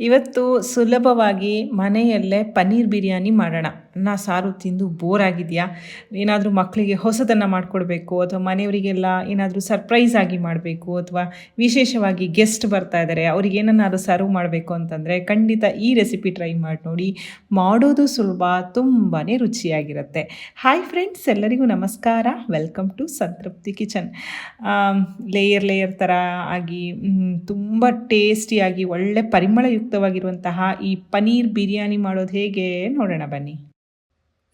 ಇವತ್ತು ಸುಲಭವಾಗಿ ಮನೆಯಲ್ಲೇ ಪನ್ನೀರ್ ಬಿರಿಯಾನಿ ಮಾಡೋಣ. ಅನ್ನ, ಸಾರು ತಿಂದು ಬೋರ್ ಆಗಿದೆಯಾ ಏನಾದರೂ ಮಕ್ಕಳಿಗೆ ಹೊಸದನ್ನು ಮಾಡಿಕೊಡ್ಬೇಕು, ಅಥವಾ ಮನೆಯವರಿಗೆಲ್ಲ ಏನಾದರೂ ಸರ್ಪ್ರೈಸ್ ಆಗಿ ಮಾಡಬೇಕು, ಅಥವಾ ವಿಶೇಷವಾಗಿ ಗೆಸ್ಟ್ ಬರ್ತಾ ಇದ್ದಾರೆ ಅವ್ರಿಗೆ ಏನನ್ನಾದರೂ ಸರ್ವ್ ಮಾಡಬೇಕು ಅಂತಂದರೆ ಖಂಡಿತ ಈ ರೆಸಿಪಿ ಟ್ರೈ ಮಾಡಿ ನೋಡಿ. ಮಾಡೋದು ಸುಲಭ ತುಂಬಾ ರುಚಿಯಾಗಿರುತ್ತೆ. ಹಾಯ್ ಫ್ರೆಂಡ್ಸ್ ಎಲ್ಲರಿಗೂ ನಮಸ್ಕಾರ. Welcome to Santrupti kitchen layer layer ಥರ ಆಗಿ ತುಂಬ ಟೇಸ್ಟಿಯಾಗಿ ಒಳ್ಳೆ ಪರಿಮಳಯುಕ್ತವಾಗಿರುವಂತಹ ಈ ಪನೀರ್ ಬಿರಿಯಾನಿ ಮಾಡೋದು ಹೇಗೆ? ನೋಡೋಣ ಬನ್ನಿ.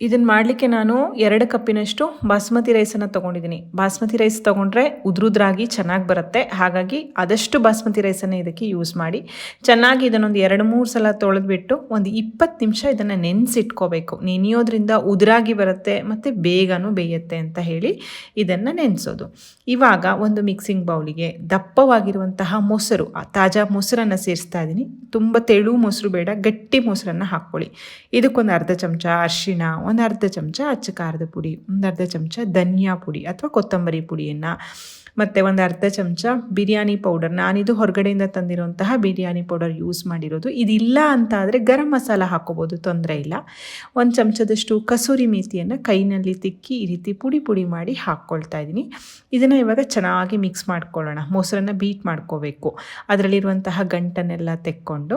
ಇದನ್ನು ಮಾಡಲಿಕ್ಕೆ ನಾನು ಎರಡು ಕಪ್ಪಿನಷ್ಟು ಬಾಸ್ಮತಿ ರೈಸನ್ನು ತೊಗೊಂಡಿದ್ದೀನಿ ಬಾಸ್ಮತಿ ರೈಸ್ ತೊಗೊಂಡ್ರೆ ಉದ್ರುದ್ರಾಗಿ ಚೆನ್ನಾಗಿ ಬರುತ್ತೆ. ಹಾಗಾಗಿ ಆದಷ್ಟು ಬಾಸ್ಮತಿ ರೈಸನ್ನು ಇದಕ್ಕೆ ಯೂಸ್ ಮಾಡಿ. ಚೆನ್ನಾಗಿ ಇದನ್ನೊಂದು ಎರಡು, ಮೂರು ಸಲ ತೊಳೆದ್ಬಿಟ್ಟು ಒಂದು ಇಪ್ಪತ್ತು ನಿಮಿಷ ಇದನ್ನು ನೆನೆಸಿಟ್ಕೋಬೇಕು. ನೆನೆಯೋದ್ರಿಂದ ಉದುರಾಗಿ ಬರುತ್ತೆ ಮತ್ತು ಬೇಗನೂ ಬೇಯುತ್ತೆ ಅಂತ ಹೇಳಿ ಇದನ್ನು ನೆನೆಸೋದು. ಇವಾಗ ಒಂದು ಮಿಕ್ಸಿಂಗ್ ಬೌಲಿಗೆ ದಪ್ಪವಾಗಿರುವಂತಹ ಮೊಸರು, ಆ ತಾಜಾ ಮೊಸರನ್ನು ಸೇರಿಸ್ತಾ ಇದ್ದೀನಿ ತುಂಬ ತೆಳು ಮೊಸರು ಬೇಡ, ಗಟ್ಟಿ ಮೊಸರನ್ನು ಹಾಕ್ಕೊಳ್ಳಿ. ಇದಕ್ಕೊಂದು ಅರ್ಧ ಚಮಚ ಅರಿಶಿಣ ಒಂದು ಅರ್ಧ ಚಮಚ ಅಚ್ಚ ಖಾರದ ಪುಡಿ ಒಂದು ಅರ್ಧ ಚಮಚ ಧನಿಯಾ ಪುಡಿ ಅಥವಾ ಕೊತ್ತಂಬರಿ ಪುಡಿಯನ್ನು ಮತ್ತು ಒಂದು ಅರ್ಧ ಚಮಚ ಬಿರಿಯಾನಿ ಪೌಡರ್. ನಾನಿದು ಹೊರಗಡೆಯಿಂದ ತಂದಿರುವಂತಹ ಬಿರಿಯಾನಿ ಪೌಡರ್ ಯೂಸ್ ಮಾಡಿರೋದು. ಇದಿಲ್ಲ ಅಂತ ಆದರೆ ಗರಂ ಮಸಾಲ ಹಾಕೋಬೋದು, ತೊಂದರೆ ಇಲ್ಲ. ಒಂದು ಚಮಚದಷ್ಟು ಕಸೂರಿ ಮೇಥಿಯನ್ನು ಕೈನಲ್ಲಿ ತಿಕ್ಕಿ ಈ ರೀತಿ ಪುಡಿ ಪುಡಿ ಮಾಡಿ ಹಾಕ್ಕೊಳ್ತಾ ಇದ್ದೀನಿ. ಇದನ್ನು ಇವಾಗ ಚೆನ್ನಾಗಿ ಮಿಕ್ಸ್ ಮಾಡ್ಕೊಳ್ಳೋಣ. ಮೊಸರನ್ನು ಬೀಟ್ ಮಾಡ್ಕೋಬೇಕು. ಅದರಲ್ಲಿರುವಂತಹ ಗಂಟನ್ನೆಲ್ಲ ತೆಕ್ಕೊಂಡು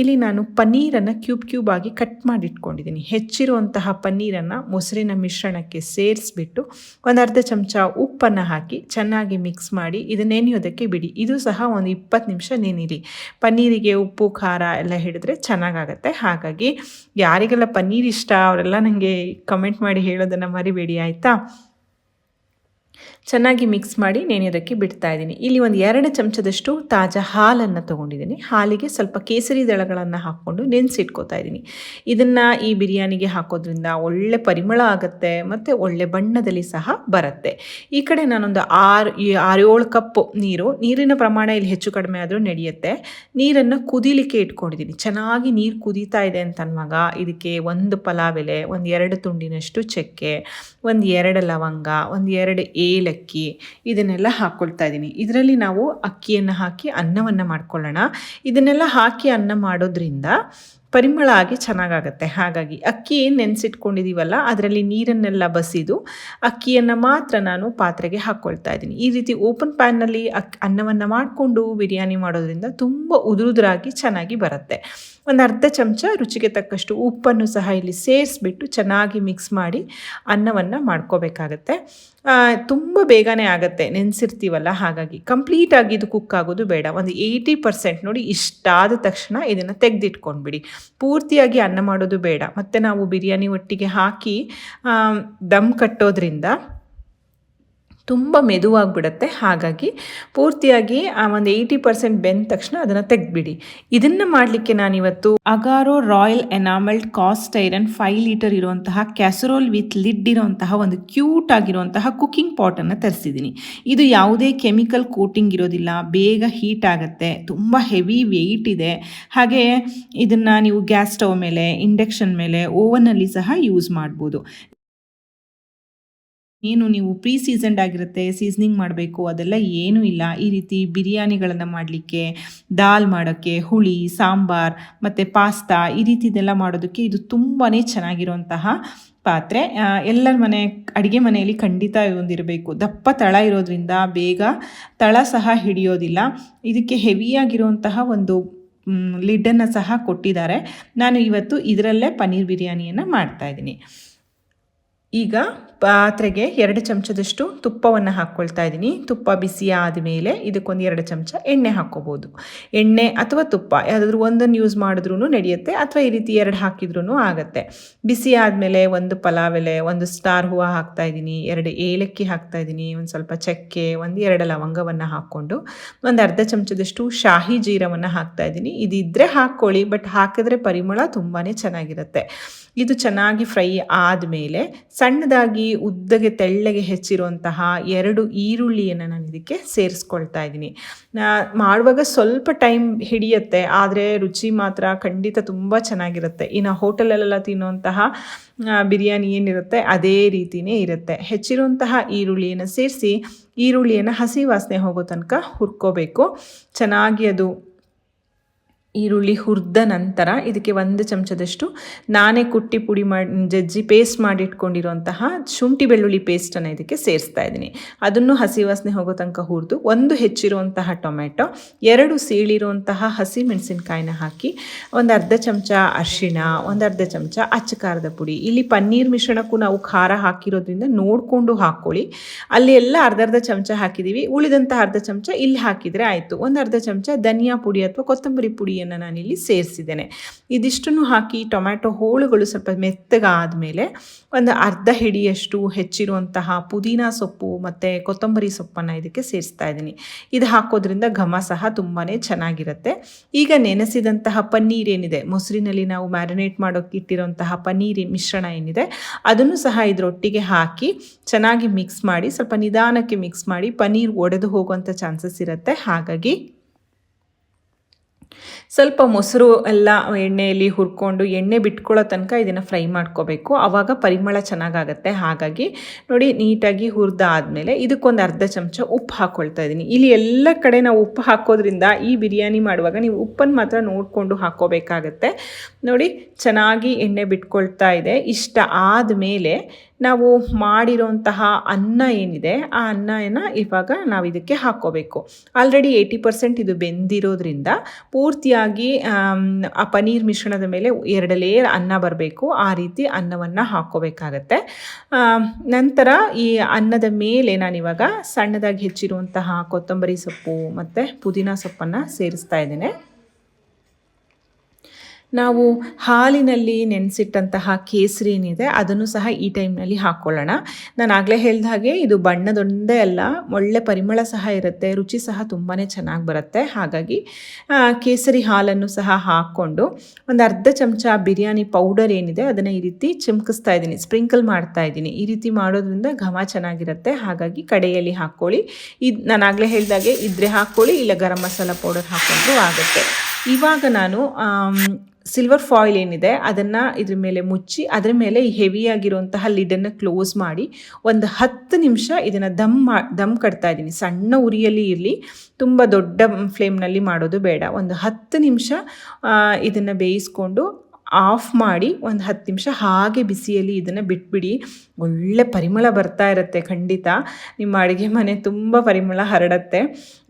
ಇಲ್ಲಿ ನಾನು ಪನ್ನೀರನ್ನು ಕ್ಯೂಬ್ ಕ್ಯೂಬ್ ಆಗಿ ಕಟ್ ಮಾಡಿಟ್ಕೊಂಡಿದ್ದೀನಿ. ಹೆಚ್ಚಿರುವಂತಹ ಪನ್ನೀರನ್ನು ಮೊಸರಿನ ಮಿಶ್ರಣಕ್ಕೆ ಸೇರಿಸ್ಬಿಟ್ಟು ಒಂದು ಅರ್ಧ ಚಮಚ ಉಪ್ಪನ್ನು ಹಾಕಿ ಚೆನ್ನಾಗಿ ಮಿಕ್ಸ್ ಮಾಡಿ ಇದು ನೆನೆಯೋದಕ್ಕೆ ಬಿಡಿ. ಇದು ಸಹ ಒಂದು ಇಪ್ಪತ್ತು ನಿಮಿಷ ನೆನಿಲಿ ಪನ್ನೀರಿಗೆ ಉಪ್ಪು, ಖಾರ ಎಲ್ಲ ಹಿಡಿದ್ರೆ ಚೆನ್ನಾಗಾಗತ್ತೆ. ಹಾಗಾಗಿ ಯಾರಿಗೆಲ್ಲ ಪನ್ನೀರ್ ಇಷ್ಟ, ಅವರೆಲ್ಲ ನನಗೆ ಕಮೆಂಟ್ ಮಾಡಿ ಹೇಳೋದನ್ನು ಮರಿಬೇಡಿ, ಆಯಿತಾ? ಚೆನ್ನಾಗಿ ಮಿಕ್ಸ್ ಮಾಡಿ ನೆನೆಯೋದಕ್ಕೆ ಬಿಡ್ತಾ ಇದ್ದೀನಿ. ಇಲ್ಲಿ ಒಂದು ಎರಡು ಚಮಚದಷ್ಟು ತಾಜಾ ಹಾಲನ್ನು ತೊಗೊಂಡಿದ್ದೀನಿ. ಹಾಲಿಗೆ ಸ್ವಲ್ಪ ಕೇಸರಿ ದಳಗಳನ್ನು ಹಾಕ್ಕೊಂಡು ನೆನೆಸಿಟ್ಕೋತಾ ಇದ್ದೀನಿ. ಇದನ್ನು ಈ ಬಿರಿಯಾನಿಗೆ ಹಾಕೋದ್ರಿಂದ ಒಳ್ಳೆ ಪರಿಮಳ ಆಗುತ್ತೆ, ಮತ್ತು ಒಳ್ಳೆ ಬಣ್ಣದಲ್ಲಿ ಸಹ ಬರುತ್ತೆ. ಈ ಕಡೆ ನಾನೊಂದು ಆರು ಆರೇಳು ಕಪ್ಪು ನೀರು, ನೀರಿನ ಪ್ರಮಾಣ ಇಲ್ಲಿ ಹೆಚ್ಚು ಕಡಿಮೆ ಆದರೂ ನಡೆಯುತ್ತೆ. ನೀರನ್ನು ಕುದೀಲಿಕ್ಕೆ ಇಟ್ಕೊಂಡಿದ್ದೀನಿ. ಚೆನ್ನಾಗಿ ನೀರು ಕುದೀತಾ ಇದೆ ಅಂತ ಅನ್ನುವಾಗ ಇದಕ್ಕೆ ಒಂದು ಪಲಾವ್ ಎಲೆ, ಒಂದು ಎರಡು ತುಂಡಿನಷ್ಟು ಚಕ್ಕೆ, ಒಂದು ಎರಡು ಲವಂಗ, ಒಂದು ಎರಡು ಏಲಕ್ಕಿ ಇದನ್ನೆಲ್ಲ ಹಾಕ್ಕೊಳ್ತಾ ಇದ್ದೀನಿ. ಇದರಲ್ಲಿ ನಾವು ಅಕ್ಕಿಯನ್ನು ಹಾಕಿ ಅನ್ನವನ್ನು ಮಾಡ್ಕೊಳ್ಳೋಣ. ಇದನ್ನೆಲ್ಲ ಹಾಕಿ ಅನ್ನ ಮಾಡೋದ್ರಿಂದ ಪರಿಮಳ ಆಗಿ ಚೆನ್ನಾಗಾಗತ್ತೆ. ಹಾಗಾಗಿ ಅಕ್ಕಿ ಏನು ನೆನೆಸಿಟ್ಕೊಂಡಿದ್ದೀವಲ್ಲ ಅದರಲ್ಲಿ ನೀರನ್ನೆಲ್ಲ ಬಸಿದು ಅಕ್ಕಿಯನ್ನು ಮಾತ್ರ ನಾನು ಪಾತ್ರೆಗೆ ಹಾಕ್ಕೊಳ್ತಾ ಇದ್ದೀನಿ. ಈ ರೀತಿ ಓಪನ್ ಪ್ಯಾನ್ನಲ್ಲಿ ಅಕ್ ಅನ್ನವನ್ನು ಮಾಡಿಕೊಂಡು ಬಿರಿಯಾನಿ ಮಾಡೋದ್ರಿಂದ ತುಂಬ ಉದುರುದುರಾಗಿ ಚೆನ್ನಾಗಿ ಬರುತ್ತೆ. ಒಂದು ಅರ್ಧ ಚಮಚ ರುಚಿಗೆ ತಕ್ಕಷ್ಟು ಉಪ್ಪನ್ನು ಸಹ ಇಲ್ಲಿ ಸೇರಿಸ್ಬಿಟ್ಟು ಚೆನ್ನಾಗಿ ಮಿಕ್ಸ್ ಮಾಡಿ ಅನ್ನವನ್ನು ಮಾಡ್ಕೋಬೇಕಾಗತ್ತೆ. ತುಂಬ ಬೇಗನೆ ಆಗುತ್ತೆ, ನೆನೆಸಿರ್ತೀವಲ್ಲ? ಹಾಗಾಗಿ ಕಂಪ್ಲೀಟಾಗಿ ಇದು ಕುಕ್ ಆಗೋದು ಬೇಡ. ಒಂದು ಏಯ್ಟಿ ಪರ್ಸೆಂಟ್ ನೋಡಿ ಇಷ್ಟಾದ ತಕ್ಷಣ ಇದನ್ನು ತೆಗೆದಿಟ್ಕೊಂಡ್ಬಿಡಿ. ಪೂರ್ತಿಯಾಗಿ ಅನ್ನ ಮಾಡೋದು ಬೇಡ. ಮತ್ತು ನಾವು ಬಿರಿಯಾನಿ ಒಟ್ಟಿಗೆ ಹಾಕಿ ದಮ್ ಕಟ್ಟೋದ್ರಿಂದ ತುಂಬ ಮೆದುವಾಗಿಬಿಡತ್ತೆ. ಹಾಗಾಗಿ ಪೂರ್ತಿಯಾಗಿ ಆ ಒಂದು ಏಯ್ಟಿ ಪರ್ಸೆಂಟ್ ಬೆಂದ ತಕ್ಷಣ ಅದನ್ನು ತೆಗೆದ್ಬಿಡಿ. ಇದನ್ನು ಮಾಡಲಿಕ್ಕೆ ನಾನಿವತ್ತು Agaro royal enamelled cast iron five litre ಇರುವಂತಹ ಕ್ಯಾಸರೋಲ್ ವಿತ್ ಲಿಡ್ ಇರುವಂತಹ ಒಂದು ಕ್ಯೂಟ್ ಆಗಿರುವಂತಹ ಕುಕ್ಕಿಂಗ್ ಪಾಟನ್ನು ತರಿಸಿದ್ದೀನಿ ಇದು ಯಾವುದೇ ಕೆಮಿಕಲ್ ಕೋಟಿಂಗ್ ಇರೋದಿಲ್ಲ. ಬೇಗ ಹೀಟ್ ಆಗುತ್ತೆ. ತುಂಬ ಹೆವಿ ವೆಯ್ಟ್ ಇದೆ. ಹಾಗೆ ಇದನ್ನು ನೀವು ಗ್ಯಾಸ್ ಸ್ಟವ್ ಮೇಲೆ, ಇಂಡಕ್ಷನ್ ಮೇಲೆ ಓವನಲ್ಲಿ ಸಹ ಯೂಸ್ ಮಾಡ್ಬೋದು. ಏನು ನೀವು ಪ್ರೀ ಸೀಸನ್ಡ್ ಆಗಿರುತ್ತೆ ಸೀಸನಿಂಗ್ ಮಾಡಬೇಕು, ಅದೆಲ್ಲ ಏನೂ ಇಲ್ಲ. ಈ ರೀತಿ ಬಿರಿಯಾನಿಗಳನ್ನು ಮಾಡಲಿಕ್ಕೆ, ದಾಲ್ ಮಾಡೋಕ್ಕೆ, ಹುಳಿ, ಸಾಂಬಾರ್, ಮತ್ತು ಪಾಸ್ತಾ, ಈ ರೀತಿದೆಲ್ಲ ಮಾಡೋದಕ್ಕೆ ಇದು ತುಂಬಾ ಚೆನ್ನಾಗಿರುವಂತಹ ಪಾತ್ರೆ. ಎಲ್ಲರ ಮನೆ, ಅಡುಗೆ ಮನೆಯಲ್ಲಿ ಖಂಡಿತ ಒಂದಿರಬೇಕು. ದಪ್ಪ ತಳ ಇರೋದ್ರಿಂದ ಬೇಗ ತಳ ಸಹ ಹಿಡಿಯೋದಿಲ್ಲ. ಇದಕ್ಕೆ ಹೆವಿಯಾಗಿರುವಂತಹ ಒಂದು ಲಿಡ್ಡನ್ನು ಸಹ ಕೊಟ್ಟಿದ್ದಾರೆ. ನಾನು ಇವತ್ತು ಇದರಲ್ಲೇ ಪನ್ನೀರ್ ಬಿರಿಯಾನಿಯನ್ನು ಮಾಡ್ತಾಯಿದ್ದೀನಿ ಈಗ ಪಾತ್ರೆಗೆ ಎರಡು ಚಮಚದಷ್ಟು ತುಪ್ಪವನ್ನು ಹಾಕ್ಕೊಳ್ತಾ ಇದ್ದೀನಿ. ತುಪ್ಪ ಬಿಸಿ ಆದಮೇಲೆ ಇದಕ್ಕೊಂದು ಎರಡು ಚಮಚ ಎಣ್ಣೆ ಹಾಕ್ಕೋಬೋದು. ಎಣ್ಣೆ ಅಥವಾ ತುಪ್ಪ ಯಾವುದಾದ್ರೂ ಒಂದನ್ನು ಯೂಸ್ ಮಾಡಿದ್ರೂ ನಡೆಯುತ್ತೆ ಅಥವಾ ಈ ರೀತಿ ಎರಡು ಹಾಕಿದ್ರೂ ಆಗುತ್ತೆ. ಬಿಸಿ ಆದಮೇಲೆ ಒಂದು ಪಲಾವ್ ಎಲೆ, ಒಂದು ಸ್ಟಾರ್ ಹೂವು ಹಾಕ್ತಾ ಇದ್ದೀನಿ. ಎರಡು ಏಲಕ್ಕಿ ಹಾಕ್ತಾ ಇದ್ದೀನಿ. ಒಂದು ಸ್ವಲ್ಪ ಚಕ್ಕೆ, ಒಂದು ಎರಡು ಲವಂಗವನ್ನು ಹಾಕ್ಕೊಂಡು ಒಂದು ಅರ್ಧ ಚಮಚದಷ್ಟು ಶಾಹಿ ಜೀರವನ್ನು ಹಾಕ್ತಾ ಇದ್ದೀನಿ. ಇದಿದ್ದರೆ ಹಾಕ್ಕೊಳ್ಳಿ, ಬಟ್ ಹಾಕಿದ್ರೆ ಪರಿಮಳ ತುಂಬಾ ಚೆನ್ನಾಗಿರುತ್ತೆ. ಇದು ಚೆನ್ನಾಗಿ ಫ್ರೈ ಆದಮೇಲೆ ಸಣ್ಣದಾಗಿ ಉದ್ದಗೆ ತೆಳ್ಳಗೆ ಹೆಚ್ಚಿರುವಂತಹ ಎರಡು ಈರುಳ್ಳಿಯನ್ನು ನಾನು ಇದಕ್ಕೆ ಸೇರಿಸ್ಕೊಳ್ತಾ ಇದ್ದೀನಿ. ಮಾಡುವಾಗ ಸ್ವಲ್ಪ ಟೈಮ್ ಹಿಡಿಯುತ್ತೆ, ಆದರೆ ರುಚಿ ಮಾತ್ರ ಖಂಡಿತ ತುಂಬ ಚೆನ್ನಾಗಿರುತ್ತೆ. ಇನ್ನು ಹೋಟೆಲಲ್ಲೆಲ್ಲ ತಿನ್ನುವಂತಹ ಬಿರಿಯಾನಿ ಏನಿರುತ್ತೆ, ಅದೇ ರೀತಿಯೇ ಇರುತ್ತೆ. ಹೆಚ್ಚಿರುವಂತಹ ಈರುಳ್ಳಿಯನ್ನು ಸೇರಿಸಿ, ಈರುಳ್ಳಿಯನ್ನು ಹಸಿ ವಾಸನೆ ಹೋಗೋ ತನಕ ಹುರ್ಕೋಬೇಕು. ಚೆನ್ನಾಗಿ ಅದು ಈರುಳ್ಳಿ ಹುರಿದ ನಂತರ ಇದಕ್ಕೆ ಒಂದು ಚಮಚದಷ್ಟು ನಾನೇ ಕುಟ್ಟಿ ಪುಡಿ ಮಾಡಿ ಜಜ್ಜಿ ಪೇಸ್ಟ್ ಮಾಡಿಟ್ಕೊಂಡಿರುವಂತಹ ಶುಂಠಿ ಬೆಳ್ಳುಳ್ಳಿ ಪೇಸ್ಟನ್ನು ಇದಕ್ಕೆ ಸೇರಿಸ್ತಾ ಇದ್ದೀನಿ. ಅದನ್ನು ಹಸಿ ವಾಸನೆ ಹೋಗೋ ತನಕ ಹುರಿದು ಒಂದು ಹೆಚ್ಚಿರುವಂತಹ ಟೊಮೆಟೊ ಎರಡು ಸೀಳಿರುವಂತಹ ಹಸಿ ಮೆಣಸಿನ್ಕಾಯಿನ ಹಾಕಿ ಒಂದು ಅರ್ಧ ಚಮಚ ಅರಿಶಿಣ, ಒಂದು ಅರ್ಧ ಚಮಚ ಅಚ್ಚ ಖಾರದ ಪುಡಿ. ಇಲ್ಲಿ ಪನ್ನೀರ್ ಮಿಶ್ರಣಕ್ಕೂ ನಾವು ಖಾರ ಹಾಕಿರೋದ್ರಿಂದ ನೋಡಿಕೊಂಡು ಹಾಕ್ಕೊಳ್ಳಿ ಅಲ್ಲಿ ಎಲ್ಲ ಅರ್ಧ ಅರ್ಧ ಚಮಚ ಹಾಕಿದ್ದೀವಿ ಉಳಿದಂತಹ ಅರ್ಧ ಚಮಚ ಇಲ್ಲಿ ಹಾಕಿದರೆ ಆಯಿತು. ಒಂದು ಅರ್ಧ ಚಮಚ ಧನಿಯಾ ಪುಡಿ ಅಥವಾ ಕೊತ್ತಂಬರಿ ಪುಡಿಯನ್ನು ನಾನಿಲ್ಲಿ ಸೇರಿಸಿದ್ದೇನೆ. ಇದಿಷ್ಟನ್ನು ಹಾಕಿ ಟೊಮ್ಯಾಟೊ ಹೋಳುಗಳು ಸ್ವಲ್ಪ ಮೆತ್ತಗಾದ ಮೇಲೆ ಒಂದು ಅರ್ಧ ಹಿಡಿಯಷ್ಟು ಹೆಚ್ಚಿರುವಂತಹ ಪುದೀನ ಸೊಪ್ಪು ಮತ್ತು ಕೊತ್ತಂಬರಿ ಸೊಪ್ಪನ್ನು ಇದಕ್ಕೆ ಸೇರಿಸ್ತಾ ಇದ್ದೀನಿ. ಇದು ಹಾಕೋದ್ರಿಂದ ಘಮ ಸಹ ತುಂಬಾ ಚೆನ್ನಾಗಿರುತ್ತೆ. ಈಗ ನೆನೆಸಿದಂತಹ ಪನ್ನೀರ್ ಏನಿದೆ? ಮೊಸರಿನಲ್ಲಿ ನಾವು ಮ್ಯಾರಿನೇಟ್ ಮಾಡೋಕ್ಕೆ ಇಟ್ಟಿರುವಂತಹ ಪನ್ನೀರ್ ಮಿಶ್ರಣ ಏನಿದೆ? ಅದನ್ನು ಸಹ ಇದರೊಟ್ಟಿಗೆ ಹಾಕಿ ಚೆನ್ನಾಗಿ ಮಿಕ್ಸ್ ಮಾಡಿ ಸ್ವಲ್ಪ ನಿಧಾನಕ್ಕೆ ಮಿಕ್ಸ್ ಮಾಡಿ ಪನ್ನೀರ್ ಒಡೆದು ಹೋಗುವಂಥ ಚಾನ್ಸಸ್ ಇರುತ್ತೆ. ಹಾಗಾಗಿ ಸ್ವಲ್ಪ ಮೊಸರು ಎಲ್ಲ ಎಣ್ಣೆಯಲ್ಲಿ ಹುರ್ಕೊಂಡು ಎಣ್ಣೆ ಬಿಟ್ಕೊಳ್ಳೋ ತನಕ ಇದನ್ನು ಫ್ರೈ ಮಾಡ್ಕೋಬೇಕು. ಆವಾಗ ಪರಿಮಳ ಚೆನ್ನಾಗಾಗತ್ತೆ. ಹಾಗಾಗಿ ನೋಡಿ ನೀಟಾಗಿ ಹುರಿದಾದ್ಮೇಲೆ ಇದಕ್ಕೊಂದು ಅರ್ಧ ಚಮಚ ಉಪ್ಪು ಹಾಕ್ಕೊಳ್ತಾ ಇದ್ದೀನಿ ಇಲ್ಲಿ ಎಲ್ಲ ಕಡೆ ನಾವು ಉಪ್ಪು ಹಾಕೋದ್ರಿಂದ ಈ ಬಿರಿಯಾನಿ ಮಾಡುವಾಗ ನೀವು ಉಪ್ಪನ್ನು ಮಾತ್ರ ನೋಡಿಕೊಂಡು ಹಾಕೋಬೇಕಾಗತ್ತೆ. ನೋಡಿ ಚೆನ್ನಾಗಿ ಎಣ್ಣೆ ಬಿಟ್ಕೊಳ್ತಾ ಇದೆ. ಇಷ್ಟ ಆದಮೇಲೆ ನಾವು ಮಾಡಿರೋಂತಹ ಅನ್ನ ಏನಿದೆ, ಆ ಅನ್ನನ ಇವಾಗ ನಾವು ಇದಕ್ಕೆ ಹಾಕ್ಕೋಬೇಕು. ಆಲ್ರೆಡಿ ಏಯ್ಟಿ ಪರ್ಸೆಂಟ್ ಇದು ಬೆಂದಿರೋದ್ರಿಂದ ಪೂರ್ತಿಯಾಗಿ ಆ ಪನೀರ್ ಮಿಶ್ರಣದ ಮೇಲೆ ಎರಡು ಲೇಯರ್ ಅನ್ನ ಬರಬೇಕು. ಆ ರೀತಿ ಅನ್ನವನ್ನು ಹಾಕ್ಕೋಬೇಕಾಗತ್ತೆ. ನಂತರ ಈ ಅನ್ನದ ಮೇಲೆ ನಾನಿವಾಗ ಸಣ್ಣದಾಗಿ ಹೆಚ್ಚಿರುವಂತಹ ಕೊತ್ತಂಬರಿ ಸೊಪ್ಪು ಮತ್ತು ಪುದೀನ ಸೊಪ್ಪನ್ನು ಸೇರಿಸ್ತಾ ಇದ್ದೇನೆ. ನಾವು ಹಾಲಿನಲ್ಲಿ ನೆನೆಸಿಟ್ಟಂತಹ ಕೇಸರಿ ಏನಿದೆ ಅದನ್ನು ಸಹ ಈ ಟೈಮ್ನಲ್ಲಿ ಹಾಕ್ಕೊಳ್ಳೋಣ ನಾನು ಆಗಲೇ ಹೇಳಿದ ಹಾಗೆ ಇದು ಬಣ್ಣದೊಂದೇ ಅಲ್ಲ, ಒಳ್ಳೆ ಪರಿಮಳ ಸಹ ಇರುತ್ತೆ, ರುಚಿ ಸಹ ತುಂಬಾ ಚೆನ್ನಾಗಿ ಬರುತ್ತೆ. ಹಾಗಾಗಿ ಕೇಸರಿ ಹಾಲನ್ನು ಸಹ ಹಾಕ್ಕೊಂಡು ಒಂದು ಅರ್ಧ ಚಮಚ ಬಿರಿಯಾನಿ ಪೌಡರ್ ಏನಿದೆ, ಅದನ್ನು ಈ ರೀತಿ ಚಿಮ್ಕಿಸ್ತಾ ಇದ್ದೀನಿ, ಸ್ಪ್ರಿಂಕಲ್ ಮಾಡ್ತಾ ಇದ್ದೀನಿ. ಈ ರೀತಿ ಮಾಡೋದ್ರಿಂದ ಘಮ ಚೆನ್ನಾಗಿರುತ್ತೆ. ಹಾಗಾಗಿ ಕಡೆಯಲ್ಲಿ ಹಾಕ್ಕೊಳ್ಳಿ ಇದು, ನಾನು ಆಗಲೇ ಹೇಳಿದಾಗೆ ಇದ್ರೆ ಹಾಕ್ಕೊಳ್ಳಿ ಇಲ್ಲ ಗರಂ ಮಸಾಲ ಪೌಡರ್ ಹಾಕ್ಕೊಂಡು ಆಗುತ್ತೆ. ಇವಾಗ ನಾನು ಸಿಲ್ವರ್ ಫಾಯಿಲ್ ಏನಿದೆ, ಅದನ್ನು ಇದ್ರ ಮೇಲೆ ಮುಚ್ಚಿ, ಅದರ ಮೇಲೆ ಈ ಹೆವಿಯಾಗಿರುವಂತಹ ಲಿಡನ್ನು ಕ್ಲೋಸ್ ಮಾಡಿ, ಒಂದು ಹತ್ತು ನಿಮಿಷ ಇದನ್ನು ದಮ್ ಮಾ, ದಮ್ ಕಟ್ತಾ ಇದ್ದೀನಿ. ಸಣ್ಣ ಉರಿಯಲ್ಲಿ ಇರಲಿ, ತುಂಬ ದೊಡ್ಡ ಫ್ಲೇಮ್ನಲ್ಲಿ ಮಾಡೋದು ಬೇಡ. ಒಂದು ಹತ್ತು ನಿಮಿಷ ಇದನ್ನು ಬೇಯಿಸ್ಕೊಂಡು ಆಫ್ ಮಾಡಿ ಒಂದು ಹತ್ತು ನಿಮಿಷ ಹಾಗೆ ಬಿಸಿಯಲ್ಲಿ ಇದನ್ನು ಬಿಟ್ಬಿಡಿ. ಒಳ್ಳೆ ಪರಿಮಳ ಬರ್ತಾ ಇರುತ್ತೆ ಖಂಡಿತ. ನಿಮ್ಮ ಅಡುಗೆ ಮನೆ ತುಂಬ ಪರಿಮಳ ಹರಡತ್ತೆ.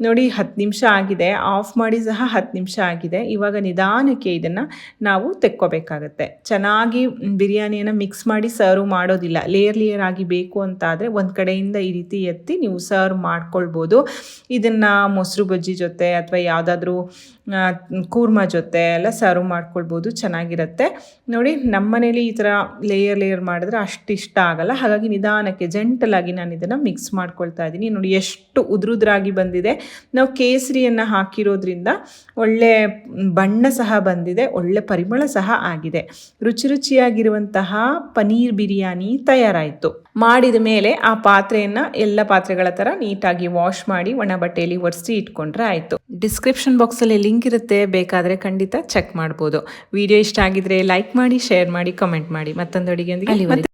ನೋಡಿ ಹತ್ತು ನಿಮಿಷ ಆಗಿದೆ. ಆಫ್ ಮಾಡಿ ಸಹ ಹತ್ತು ನಿಮಿಷ ಆಗಿದೆ. ಇವಾಗ ನಿಧಾನಕ್ಕೆ ಇದನ್ನು ನಾವು ತೆಕ್ಕೋಬೇಕಾಗತ್ತೆ. ಚೆನ್ನಾಗಿ ಬಿರಿಯಾನಿಯನ್ನು ಮಿಕ್ಸ್ ಮಾಡಿ ಸರ್ವ್ ಮಾಡೋದಿಲ್ಲ. ಲೇಯರ್ ಲೇಯರ್ ಆಗಿ ಬೇಕು ಅಂತ ಆದರೆ ಒಂದು ಕಡೆಯಿಂದ ಈ ರೀತಿ ಎತ್ತಿ ನೀವು ಸರ್ವ್ ಮಾಡ್ಕೊಳ್ಬೋದು. ಇದನ್ನು ಮೊಸರು ಬಜ್ಜಿ ಜೊತೆ ಅಥವಾ ಯಾವುದಾದ್ರೂ ಕೂರ್ಮ ಜೊತೆ ಎಲ್ಲ ಸರ್ವ್ ಮಾಡ್ಕೊಳ್ಬೋದು. ಚೆನ್ನಾಗಿರುತ್ತೆ. ನೋಡಿ ನಮ್ಮ ಮನೇಲಿ ಈ ಥರ ಲೇಯರ್ ಲೇಯರ್ ಮಾಡಿದ್ರೆ ಅಷ್ಟು ಇಷ್ಟ ಆಗಲ್ಲ. ಹಾಗಾಗಿ ನಿಧಾನಕ್ಕೆ ಜೆಂಟಲಾಗಿ ನಾನು ಇದನ್ನು ಮಿಕ್ಸ್ ಮಾಡ್ಕೊಳ್ತಾ ಇದ್ದೀನಿ. ನೋಡಿ, ಎಷ್ಟು ಉದುರುದ್ರಾಗಿ ಬಂದಿದೆ. ನಾವು ಕೇಸರಿಯನ್ನು ಹಾಕಿರೋದ್ರಿಂದ ಒಳ್ಳೆ ಬಣ್ಣ ಸಹ ಬಂದಿದೆ, ಒಳ್ಳೆ ಪರಿಮಳ ಸಹ ಆಗಿದೆ. ರುಚಿ ರುಚಿಯಾಗಿರುವಂತಹ ಪನೀರ್ ಬಿರಿಯಾನಿ ತಯಾರಾಯಿತು. ಮಾಡಿದ ಮೇಲೆ ಆ ಪಾತ್ರೆಯನ್ನು ಎಲ್ಲ ಪಾತ್ರೆಗಳ ಥರ ನೀಟಾಗಿ ವಾಶ್ ಮಾಡಿ ಒಣ ಬಟ್ಟೆಯಲ್ಲಿ ಒರೆಸಿ ಇಟ್ಕೊಂಡ್ರೆ ಆಯಿತು. ಡಿಸ್ಕ್ರಿಪ್ಷನ್ ಬಾಕ್ಸಲ್ಲಿ ಲಿಂಕ್ ಇರುತ್ತೆ ಬೇಕಾದರೆ ಖಂಡಿತ ಚೆಕ್ ಮಾಡ್ಬೋದು. ವಿಡಿಯೋ ಇಷ್ಟ ಆಗಿದ್ರೆ ಲೈಕ್ ಮಾಡಿ ಶೇರ್ ಮಾಡಿ ಕಮೆಂಟ್ ಮಾಡಿ. ಮತ್ತೊಂದು ಅಡಿಗೆ